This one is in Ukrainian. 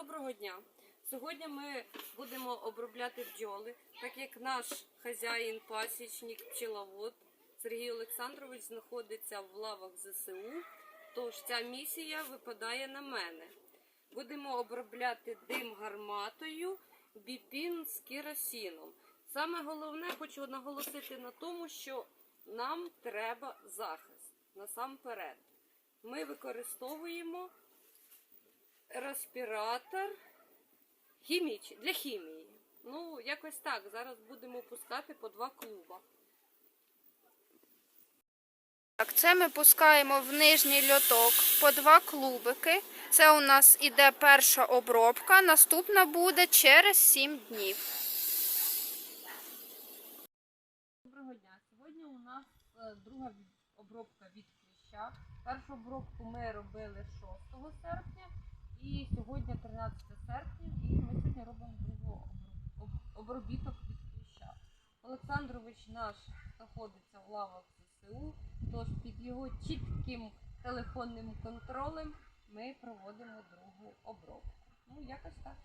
Доброго дня! Сьогодні ми будемо обробляти бджоли, так як наш хазяїн, пасічник, пчеловод Сергій Олександрович знаходиться в лавах ЗСУ, тож ця місія випадає на мене. Будемо обробляти дим гарматою, біпін з керосином. Саме головне хочу наголосити на тому, що нам треба захист насамперед. Ми використовуємо респіратор хіміч, для хімії. Ну, якось так. Зараз будемо пускати по два клуба. Так, це ми пускаємо в нижній льоток по два клубики. Це у нас іде перша обробка, наступна буде через 7 днів. Доброго дня. Сьогодні у нас е, друга обробка від кліща. Першу обробку ми робили 6 серпня і сьогодні 13 серпня, і ми сьогодні робимо другу обробіток від кліща. Олександрович наш знаходиться в лавах ЗСУ, тож під його чітким телефонним контролем ми проводимо другу обробку. Ну, якось так.